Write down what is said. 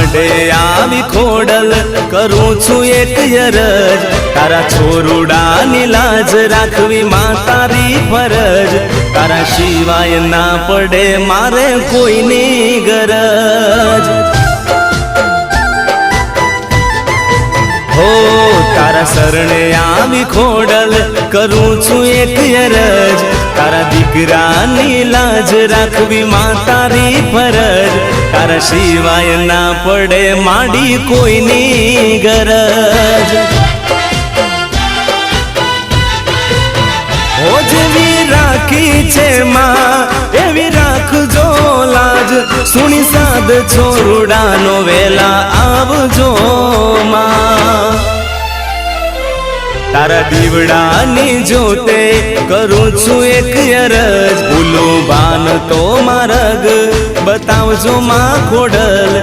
પડે આવી ખોડલ કરું છું એક યરજ. તારા છોરુડાની લાજ રાખવી માં તારી ફરજ. તારા સિવાય ના પડે મારે કોઈની ગરજ. હો, તારા શરણે આવી ખોડલ કરું છું એક અરજ તારા દીકરાની લાજ રાખવી માં તારી ફરજ. તારા સિવાય ના પડે માડી કોઈની ગરજ. જેવી રાખી છે માં, એવી રાખજો લાજ. સુણી સાદ છોરુડાનો વેલા આવજો માં. તારા દીવડાની જોતે કરું છું એક અરજ ભૂલું બાન તો મારગ બતાવજો માં ખોડલ.